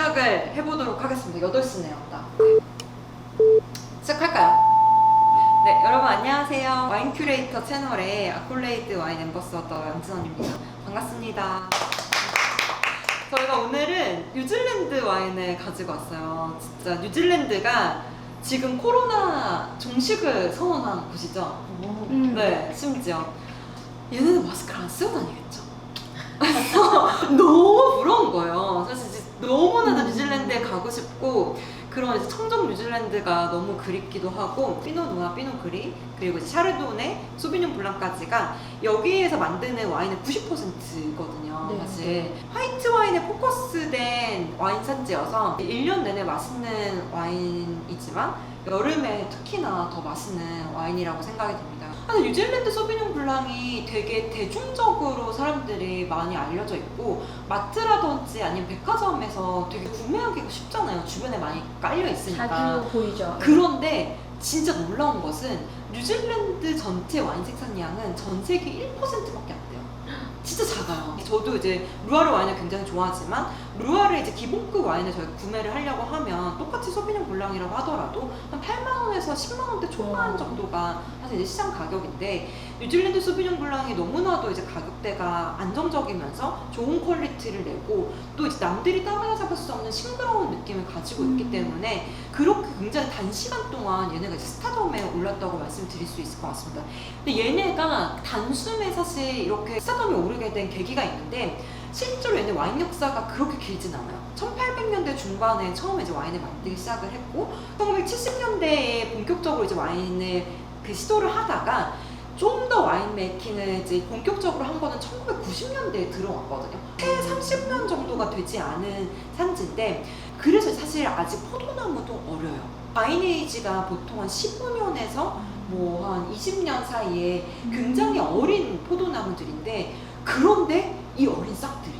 시작을 해보도록 하겠습니다. 8시네요. 딱. 시작할까요? 네, 여러분 안녕하세요. 와인 큐레이터 채널의 아콜레이드 와인 앰버서더 양진원입니다. 반갑습니다. 저희가 오늘은 뉴질랜드 와인을 가지고 왔어요. 진짜 뉴질랜드가 지금 코로나 종식을 선언한 곳이죠. 음. 네, 심지어 얘네는 마스크를 안 쓰고 다니겠죠. 그래서 너무 부러운 거예요. 사실 너무나도 뉴질랜드에 가고 싶고 그런 이제 청정 뉴질랜드가 너무 그립기도 하고 피노누아, 피노그리 그리고 이제 샤르도네, 소비뇽 블랑까지가 여기에서 만드는 와인의 90%거든요. 네. 사실 화이트 와인에 포커스된 와인 산지여서 1년 내내 맛있는 와인이지만 여름에 특히나 더 맛있는 와인이라고 생각이 듭니다. 사실 뉴질랜드 소비뇽 블랑이 되게 대중적으로 사람들이 많이 알려져 있고 마트라든지 아니면 백화점에서 되게 구매하기가 쉽잖아요. 주변에 많이 깔려 있으니까. 자주 보이죠. 그런데 진짜 놀라운 것은 뉴질랜드 전체 와인 생산량은 전 세계 1%밖에 안 돼요. 진짜 작아요. 저도 이제 루아르 와인을 굉장히 좋아하지만 루아르 이제 기본급 와인을 저희가 구매를 하려고 하면 똑같이 소비뇽 블랑이라고 하더라도 한 8만 원에서 10만 원대 초반 와. 정도가 사실 이제 시장 가격인데 뉴질랜드 소비뇽 블랑이 너무나도 이제 가격대가 안정적이면서 좋은 퀄리티를 내고 또 이제 남들이 따라잡을 수 없는 싱그러운 느낌을 가지고 있기 음. 때문에 그렇게 굉장히 단시간 동안 얘네가 이제 스타덤에 올랐다고 말씀드릴 수 있을 것 같습니다. 근데 얘네가 단숨에 사실 이렇게 스타덤에 오르게 된 계기가 있는데 실제로 얘네 와인 역사가 그렇게 길진 않아요. 1800년대 중반에 처음에 이제 와인을 만들기 시작을 했고 1970년대에 본격적으로 이제 와인을 그 시도를 하다가 좀 더 와인 메이킹을 이제 본격적으로 한 거는 1990년대에 들어왔거든요. 해 30년 정도가 되지 않은 산지인데 그래서 사실 아직 포도나무도 어려요. 바이네이지가 보통 한 15년에서 뭐 한 20년 사이에 굉장히 어린 포도나무들인데 그런데 이 어린 싹들이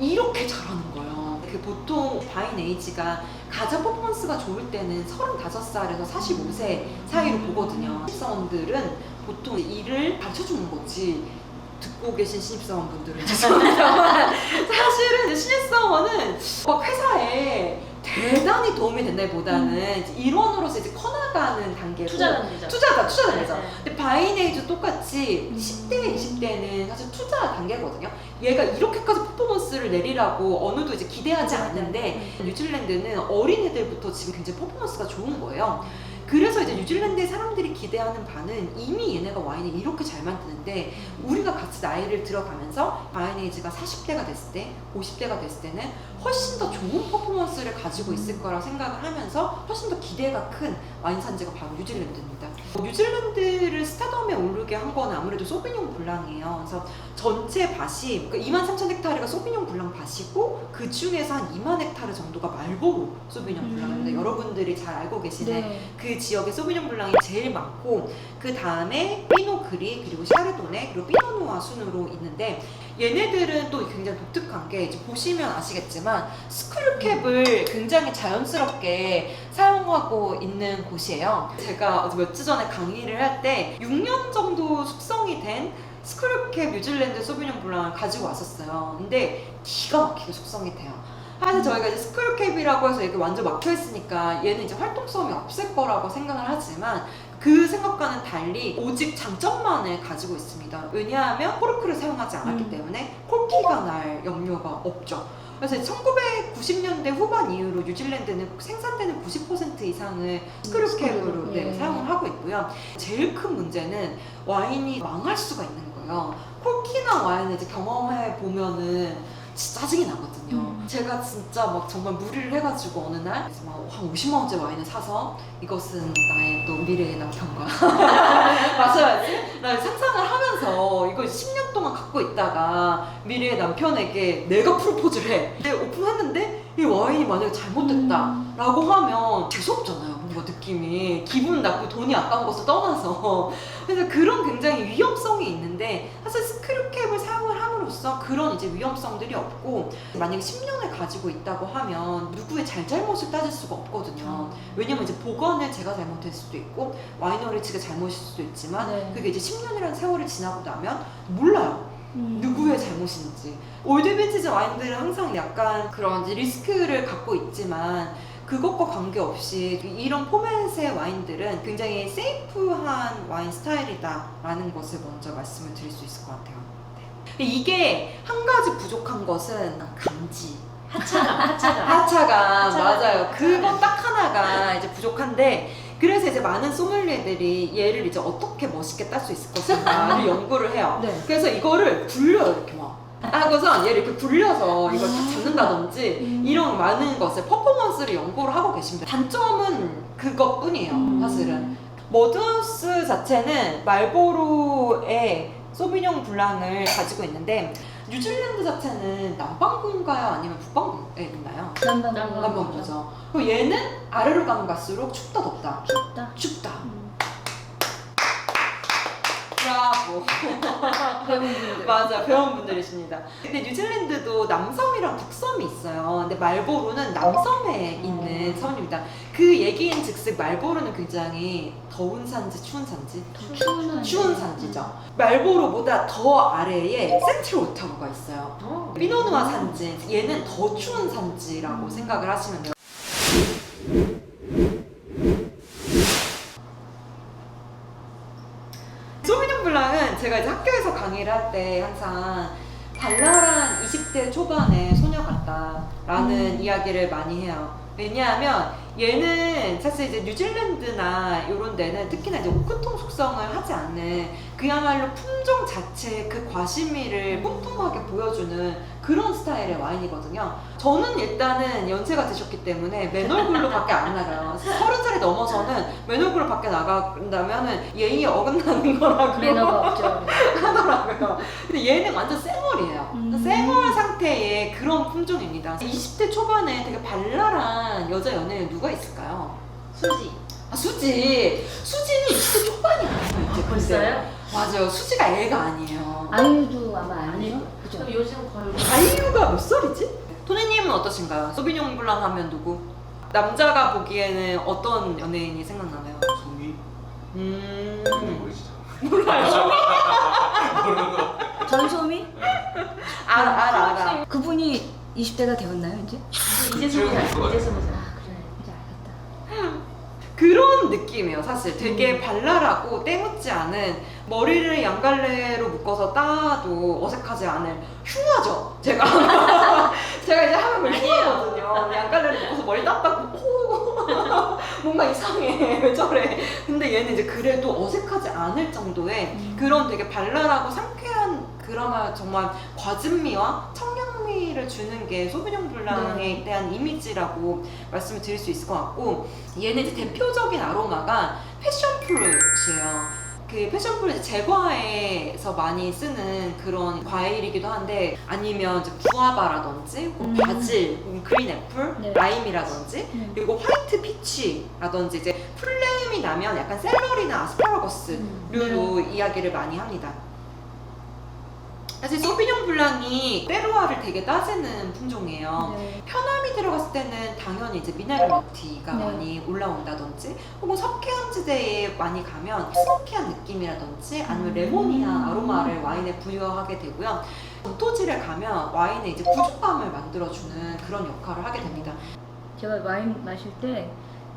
이렇게 자라는 거예요. 그 보통 바인 에이지가 가장 퍼포먼스가 좋을 때는 35살에서 45세 사이로 보거든요. 신입사원들은 보통 일을 가르쳐주는 거지. 듣고 계신 신입사원분들은 죄송합니다만 사실은 신입사원은 막 회사에 대단히 도움이 된다기보다는 이제 일원으로서 이제 커나가는 단계고 투자 단계죠. 투자다 투자 단계죠. 네. 근데 바이네이즈 똑같이 음. 10대, 20대는 사실 투자 단계거든요. 얘가 이렇게까지 퍼포먼스를 내리라고 어느도 이제 기대하지 않는데 음. 뉴질랜드는 어린 애들부터 지금 굉장히 퍼포먼스가 좋은 거예요. 그래서 이제 뉴질랜드의 사람들이 기대하는 바는 이미 얘네가 와인을 이렇게 잘 만드는데 우리가 같이 나이를 들어가면서 바이네이즈가 40대가 됐을 때, 50대가 됐을 때는 훨씬 더 좋은 퍼포먼스를 가지고 있을 거라 생각을 하면서 훨씬 더 기대가 큰 와인 산지가 바로 뉴질랜드입니다. 뉴질랜드를 스타덤에 오르게 한 거는 아무래도 소비뇽 블랑이에요. 그래서 전체 밭이 그러니까 2만 3천 헥타르가 소비뇽 블랑 밭이고 그 중에서 한 2만 헥타르 정도가 말보로 소비뇽 블랑입니다. 음. 여러분들이 잘 알고 계시는 네. 그 지역에 소비뇽 블랑이 제일 많고 그 다음에 피노 그리 그리고 샤르도네 그리고 피노누아 순으로 있는데 얘네들은 또 굉장히 독특한 게 이제 보시면 아시겠지만 스크류캡을 굉장히 자연스럽게 사용하고 있는 곳이에요. 제가 어제 주 전에 강의를 할 때 6년 정도 숙성이 된 스크류캡 뉴질랜드 소비뇽 블랑을 가지고 왔었어요. 근데 기가 막히게 숙성이 돼요. 사실 저희가 이제 스크류캡이라고 해서 이게 완전 막혀 있으니까 얘는 이제 활동성이 없을 거라고 생각을 하지만 그 생각과는 달리 오직 장점만을 가지고 있습니다. 왜냐하면 코르크를 사용하지 않았기 음. 때문에 콜키가 날 염려가 없죠. 그래서 1990년대 후반 이후로 뉴질랜드는 생산되는 90% 이상을 스크류캡으로 네, 예. 사용을 하고 있고요. 제일 큰 문제는 와인이 망할 수가 있는 거예요. 콜키나 와인을 이제 경험해 보면은 진짜 짜증이 나거든요. 음. 제가 진짜 막 정말 무리를 해가지고 어느 날 그래서 막한 50만 원짜리 와인을 사서 이것은 나의 또 미래의 남편과 마셔야지. 나 상상을 하면서 이걸 10년 동안 갖고 있다가 미래의 남편에게 내가 프로포즈를 해. 근데 오픈했는데 이 와인이 만약에 잘못됐다라고 하면 재수없잖아요. 뭔가 느낌이 기분 나쁘고 돈이 아까운 것을 떠나서 그래서 그런 굉장히 위험성이 있는데 사실 스크류캡을 사용을 함으로써 그런 이제 위험성들이 없고 만약에 10년을 가지고 있다고 하면 누구의 잘잘못을 따질 수가 없거든요. 왜냐면 이제 보관을 제가 잘못했을 수도 있고 와이너리 측의 잘못일 수도 있지만 네. 그게 이제 10년이라는 세월이 지나고 나면 몰라요. 음. 누구의 잘못인지 올드 빈티지 와인들은 항상 약간 그런 이제 리스크를 갖고 있지만 그것과 관계없이 이런 포맷의 와인들은 굉장히 세이프한 와인 스타일이다라는 것을 먼저 말씀을 드릴 수 있을 것 같아요. 네. 이게 한 가지 부족한 것은 감지. 하차가 하차가. 하차가 하차가 맞아요. 그거 딱 하나가 이제 부족한데 그래서 이제 많은 소믈리에들이 얘를 이제 어떻게 멋있게 딸 수 있을 것인가를 연구를 해요. 네. 그래서 이거를 굴려요 이렇게 막. 하고서 얘를 이렇게 굴려서 이걸 딱 잡는다든지 음. 이런 많은 것을 퍼포먼스를 연구를 하고 계십니다. 단점은 그것뿐이에요, 음. 사실은. 머드하우스 자체는 말보로의 소비뇽 블랑을 가지고 있는데 뉴질랜드 자체는 남반구인가요? 아니면 북반구에 있나요? 남방 남방. 남반구죠. 그리고 얘는 아래로 가면 갈수록 춥다 덥다. 춥다. 춥다. 음. 브라보. 배운 분들. 맞아 배운 분들이십니다. 근데 뉴질랜드도 남섬이랑 북섬이 있어요. 근데 말보로는 남섬에 있는 섬입니다. 그 얘기인 즉슨 말보로는 굉장히 더운 산지 추운 산지 추운 추운 산지죠. 말보로보다 더 아래에 센트럴 오타고가 있어요. 어. 피노누아 산지 얘는 더 추운 산지라고 생각을 하시면 돼요. 소미뇽 블랑은 제가 이제 학교에서 강의를 할 때 항상 발랄한 20대 초반의 소녀 같다라는 음. 이야기를 많이 해요. 왜냐하면 얘는 사실 이제 뉴질랜드나 이런 데는 특히나 이제 오크통 속성을 하지 않는 그야말로 품종 자체의 그 과시미를 뿜뿜하게 보여주는 그런 스타일의 와인이거든요. 저는 일단은 연세가 드셨기 때문에 맨 얼굴로 밖에 안 나가요. 서른 살이 넘어서는 맨 얼굴로 밖에 나간다면은 예의에 어긋나는 거라고 매너가 없죠. 하더라고요. 근데 얘는 완전 쌩얼이에요. 음. 쌩얼 상태의 그런 품종입니다. 20대 초반에 되게 발랄한 여자 연예인 누가 있을까요? 수지. 아, 수지. 수지는 20대 초반이 아니에요. 이제. 벌써요? 맞아요. 수지가 애가 아니에요. 아이유도 아마 아니죠? 그죠? 그럼 요즘 거의 아이유가 몇 살이지? 토니님은 어떠신가요? 소비뇽 블랑 하면 누구? 남자가 보기에는 어떤 연예인이 생각나나요? 송이 음. 모르시죠? 몰라요. 모르는 거. 전소미? 알아, 알아, 알아. 그분이 20대가 되었나요 이제? 이제 스무 살. 이제 스무 살. 그런 느낌이에요, 사실. 되게 발랄하고 때묻지 않은 머리를 양갈래로 묶어서 따도 어색하지 않은 흉하죠? 제가. 제가 이제 하면 걸 아니에요. 흉하거든요. 양갈래로 묶어서 머리 땄다고, 오! 뭔가 이상해. 왜 저래? 근데 얘는 이제 그래도 어색하지 않을 정도의 음. 그런 되게 발랄하고 상쾌한 그나마 정말 과즙미와 청량미를 주는 게 소비뇽 블랑에 네. 대한 이미지라고 말씀을 드릴 수 있을 것 같고 얘는 이제 대표적인 아로마가 패션 프루트예요. 그 패션 프루트 제과에서 많이 쓰는 그런 과일이기도 한데 아니면 이제 구아바라든지 혹은 음. 바질, 혹은 그린 애플, 네. 라임이라든지 네. 그리고 화이트 피치라든지 이제 플레임이 나면 약간 샐러리나 아스파라거스 음. 류로 이야기를 많이 합니다. 사실 소비뇽 블랑이 때로와를 되게 따지는 품종이에요. 네. 편함이 들어갔을 때는 당연히 이제 미네랄 밀티가 네. 많이 올라온다든지 혹은 석회암 지대에 많이 가면 스모키한 느낌이라든지 아니면 음. 레몬이나 아로마를 와인에 부여하게 되고요. 전토지를 가면 와인에 이제 구축감을 만들어주는 그런 역할을 하게 됩니다. 제가 와인 마실 때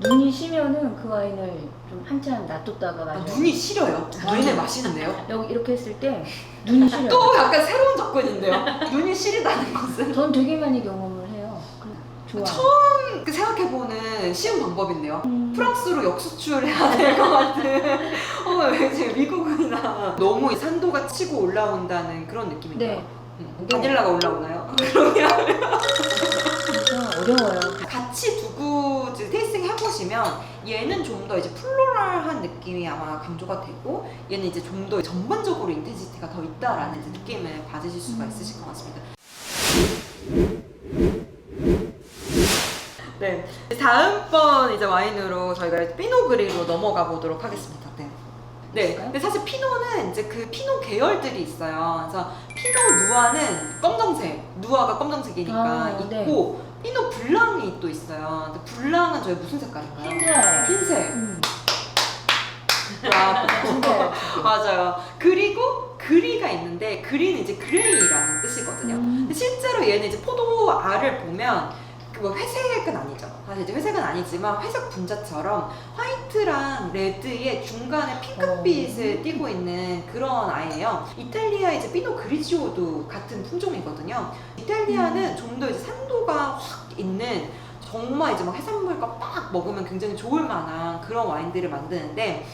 눈이 쉬면은 그 와인을 좀 한참 놔뒀다가 아, 마셔요. 눈이 시려요. 와인을 마시는데요. 여기 이렇게 했을 때 눈이 시려 요. 또 약간 새로운 접근인데요. 눈이 시리다는 것은 전 되게 많이 경험을 해요. 그래, 좋아. 처음 그 생각해보는 쉬운 방법인데요. 음. 프랑스로 역수출해야 될 것 같은 어, 왠지 미국이나 너무 산도가 치고 올라온다는 그런 느낌인가요? 네. 음, 바닐라가 올라오나요? 그러면 진짜 어려워요. 같이 두고 이제 테이스팅 해보시면 얘는 좀 더 이제 플로럴한 느낌이 아마 강조가 되고 얘는 이제 좀 더 전반적으로 인텐시티가 더 있다라는 이제 느낌을 받으실 수가 음. 있으실 것 같습니다. 네. 다음번 이제 와인으로 저희가 피노 그리로 넘어가 보도록 하겠습니다. 네. 네. 근데 사실 피노는 이제 그 피노 계열들이 있어요. 그래서 피노 누아는 검정색, 누아가 검정색이니까 아, 있고 피노 블랑이 또 있어요. 근데 블랑은 저희 무슨 색깔인가요? 흰색. 흰색. 음. 아, 진짜. 맞아요. 그리고 그리가 있는데 그리는 이제 그레이라는 뜻이거든요. 음. 근데 실제로 얘는 이제 포도 알을 보면 그뭐 회색은 아니죠. 사실 이제 회색은 아니지만 회색 분자처럼 화이트랑 레드의 중간에 핑크빛을 띠고 있는 그런 아이예요. 이탈리아 이제 피노 그리지오도 같은 품종이거든요. 이탈리아는 좀 더 이제 산도가 확 있는 정말 이제 막 해산물과 빡 먹으면 굉장히 좋을 만한 그런 와인들을 만드는데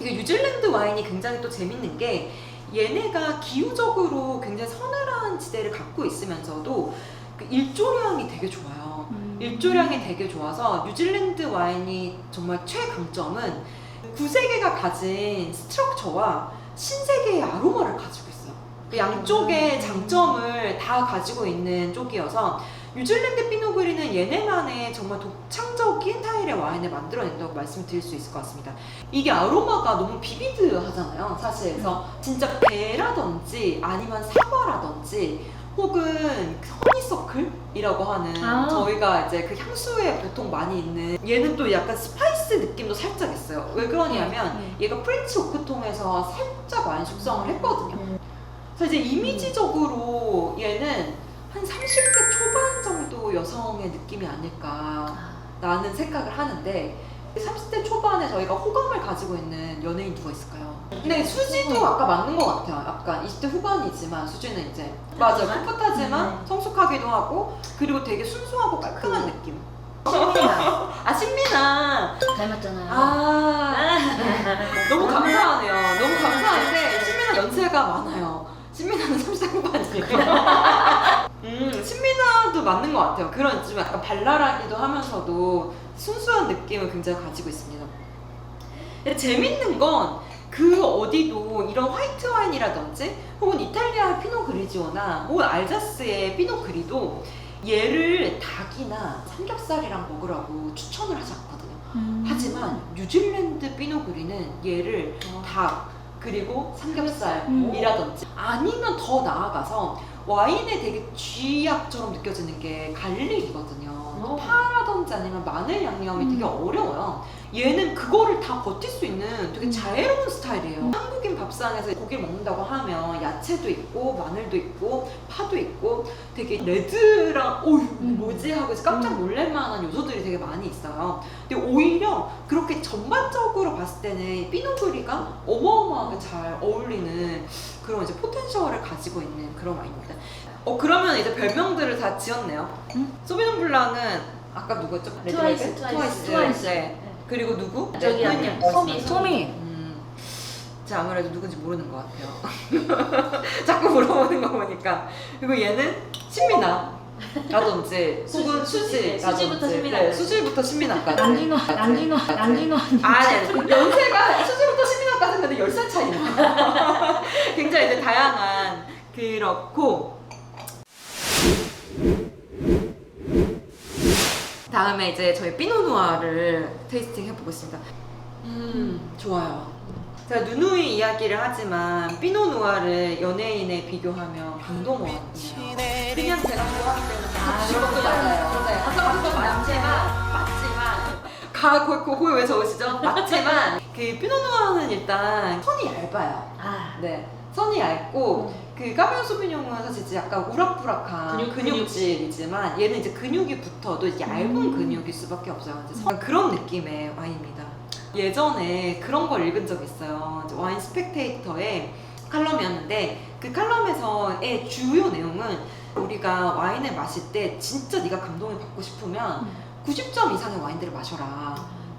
이게 뉴질랜드 와인이 굉장히 또 재밌는 게 얘네가 기후적으로 굉장히 서늘한 지대를 갖고 있으면서도 그 일조량이 되게 좋아요. 음. 일조량이 되게 좋아서 뉴질랜드 와인이 정말 최강점은 구세계가 가진 스트럭처와 신세계의 아로마를 가지고 있어요. 그 양쪽의 장점을 다 가지고 있는 쪽이어서 뉴질랜드 피노그리는 얘네만의 정말 독창적인 스타일의 와인을 만들어낸다고 말씀드릴 수 있을 것 같습니다. 이게 아로마가 너무 비비드하잖아요, 사실. 그래서 진짜 배라든지 아니면 사과라든지 혹은 허니서클이라고 하는 아. 저희가 이제 그 향수에 보통 많이 있는 얘는 또 약간 스파이스 느낌도 살짝 있어요. 왜 그러냐면 음. 얘가 프렌치 오크통에서 살짝 와인 숙성을 했거든요. 음. 그래서 이제 이미지적으로 얘는 한 30대 초반 정도 여성의 느낌이 아닐까 아. 라는 생각을 하는데 30대 초반에 저희가 호감을 가지고 있는 연예인 누가 있을까요? 근데 수지도 아까 맞는 것 같아요. 약간 20대 후반이지만 수지는 이제 맞아 하지만? 풋풋하지만 음. 성숙하기도 하고 그리고 되게 순수하고 깔끔한 느낌. 신민아 아 신민아 닮았잖아요. 아 너무 감사하네요. 너무 감사한데 신민아 연세가 많아요. 신민아는 30대 후반이에요. 음, 신민아도 맞는 것 같아요. 그런 좀 약간 발랄하기도 하면서도 순수한 느낌을 굉장히 가지고 있습니다. 근데 재밌는 건 그 어디도 이런 화이트 와인이라든지 혹은 이탈리아 피노 그리지오나 혹은 알자스의 피노 그리도 얘를 닭이나 삼겹살이랑 먹으라고 추천을 하지 않거든요. 음. 하지만 뉴질랜드 피노그리는 얘를 닭 그리고 삼겹살이라든지 아니면 더 나아가서 와인에 되게 쥐약처럼 느껴지는 게 갈릭이거든요. 어. 파라든지 아니면 마늘 양념이 음. 되게 어려워요. 얘는 그거를 다 버틸 수 있는 되게 음. 자애로운 스타일이에요. 한국인 밥상에서 고기를 먹는다고 하면 야채도 있고 마늘도 있고 파도 있고 되게 레드랑 어휴 음. 뭐지 하고 이제 깜짝 놀랄 만한 요소들이 되게 많이 있어요. 근데 오히려 그렇게 전반적으로 봤을 때는 피노그리가 어마어마하게 잘 어울리는 그런 이제 포텐셜을 가지고 있는 그런 와인입니다. 어 그러면 이제 별명들을 다 지었네요. 응? 소비뇽 블랑은 아까 누구였죠? 트와이스, 레드레드? 트와이스. 트와이스. 네. 그리고 누구? 저기 네, 아니야. 토니. 소미, 소미. 음, 제가 아무래도 누군지 모르는 것 같아요. 자꾸 물어보는 거 보니까. 그리고 얘는 신민아. 라든지 혹은 수지, 수지, 네, 수지부터 라든지. 네, 수지부터 신민아까지. 남진호 같이. 남진호 같이. 남진호 아, 네. 연세가 수지부터 신민아까지 근데 10살 차이나. 굉장히 이제 다양한 그렇고 다음에 이제 저희 피노누아를 테이스팅 해보겠습니다. 음, 좋아요. 제가 누누이 이야기를 하지만 피노누아를 연예인에 비교하면 강동원이에요. 그냥 제가 좋아할 때는 아, 그것도 맞아요. 네, 그것도 맞지만, 맞지만, 가, 거, 그거에 왜 적으시죠? 맞지만, 그 피노누아는 일단 선이 얇아요. 아 네. 선이 얇고, 그 까베오 소비뇽은 사실 이제 약간 우락부락한 근육, 근육질이지만 얘는 이제 근육이 붙어도 얇은 음. 근육일 수밖에 없어요. 이제 선- 그런 느낌의 와인입니다. 예전에 그런 걸 읽은 적이 있어요. 이제 와인 스펙테이터의 칼럼이었는데 그 칼럼에서의 주요 내용은 우리가 와인을 마실 때 진짜 네가 감동을 받고 싶으면 90점 이상의 와인들을 마셔라.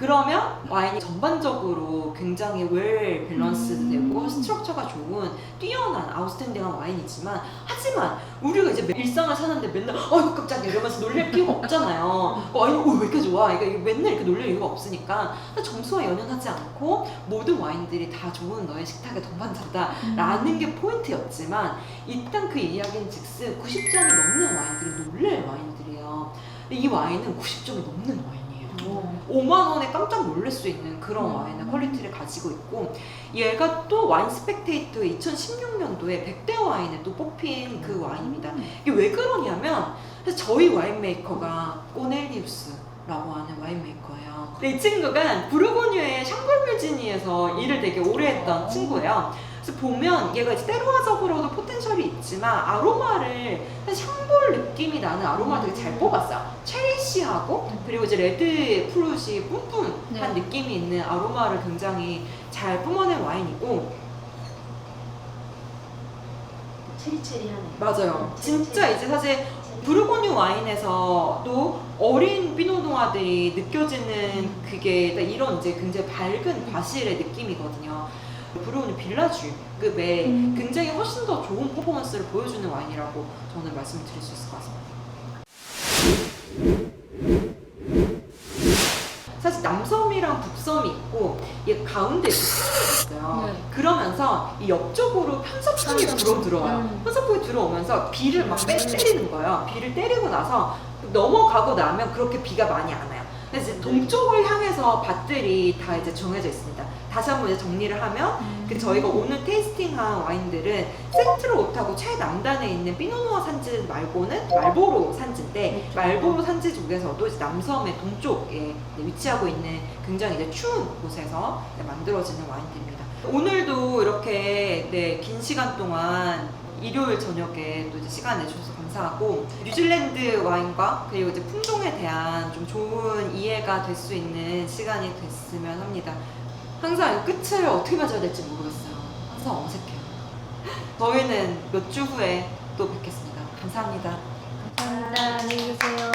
그러면 와인이 전반적으로 굉장히 웰 밸런스 음. 되고 스트럭처가 좋은 뛰어난 아웃스탠딩한 와인이지만 하지만 우리가 이제 일상을 사는데 맨날 어이구 깜짝이야 이러면서 놀랄 필요가 없잖아요. 와인 어, 왜 이렇게 좋아? 이거 맨날 이렇게 놀랄 이유가 없으니까. 점수와 연연하지 않고 모든 와인들이 다 좋은 너의 식탁의 동반자다 라는 게 포인트였지만 일단 그 이야기는 즉슨 90점이 넘는 와인들이 놀랄 와인들이에요. 근데 이 와인은 90점이 넘는 와인이에요 5만 원에 깜짝 놀랄 수 있는 그런 음. 와인의 퀄리티를 가지고 있고 얘가 또 와인 스펙테이터의 2016년도에 100대 와인에 또 뽑힌 음. 그 와인입니다. 이게 왜 그러냐면 저희 와인 메이커가 꼬넬리우스 라고 하는 와인메이커예요. 근데 이 친구가 부르고뉴의 샹벌뮤지니에서 일을 되게 오래 했던 친구예요. 그래서 보면 얘가 이제 때로화적으로도 포텐셜이 있지만 아로마를 사실 샹벌 느낌이 나는 아로마를 되게 잘 뽑았어요. 체리시하고 그리고 이제 레드 프루시 뿜뿜한 네. 느낌이 있는 아로마를 굉장히 잘 뿜어낸 와인이고 체리체리하네. 맞아요. 진짜 이제 사실 부르고뉴 와인에서도 어린 피노누아들이 느껴지는 그게 딱 이런 이제 굉장히 밝은 과실의 느낌이거든요. 부르고뉴 빌라주급의 음. 굉장히 훨씬 더 좋은 퍼포먼스를 보여주는 와인이라고 저는 말씀을 드릴 수 있을 것 같습니다. 사실 남섬이랑 북섬이 있고 얘 가운데 이렇게 틈이 있어요. 네. 그러면서 이 옆쪽으로 편서풍이 들어 들어와요. 음. 편서풍이 들어오면서 비를 막 빼, 때리는 거예요. 비를 때리고 나서 넘어가고 나면 그렇게 비가 많이 안 와요. 근데 이제 동쪽을 향해서 밭들이 다 이제 정해져 있습니다. 다시 한번 이제 정리를 하면 그 저희가 오늘 테이스팅한 와인들은 센트럴 오타고 최남단에 있는 피노누아 산지 말고는 말보로 산지인데 말보로 산지 쪽에서도 이제 남섬의 동쪽에 이제 위치하고 있는 굉장히 이제 추운 곳에서 이제 만들어지는 와인들입니다. 오늘도 이렇게 네, 긴 시간 동안 일요일 저녁에 또 이제 시간 내주셔서 감사하고 뉴질랜드 와인과 그리고 이제 품종에 대한 좀 좋은 이해가 될 수 있는 시간이 됐으면 합니다. 항상 끝을 어떻게 맞아야 될지 모르겠어요. 항상 어색해요. 저희는 몇 주 후에 또 뵙겠습니다. 감사합니다. 감사합니다. 안녕히 계세요.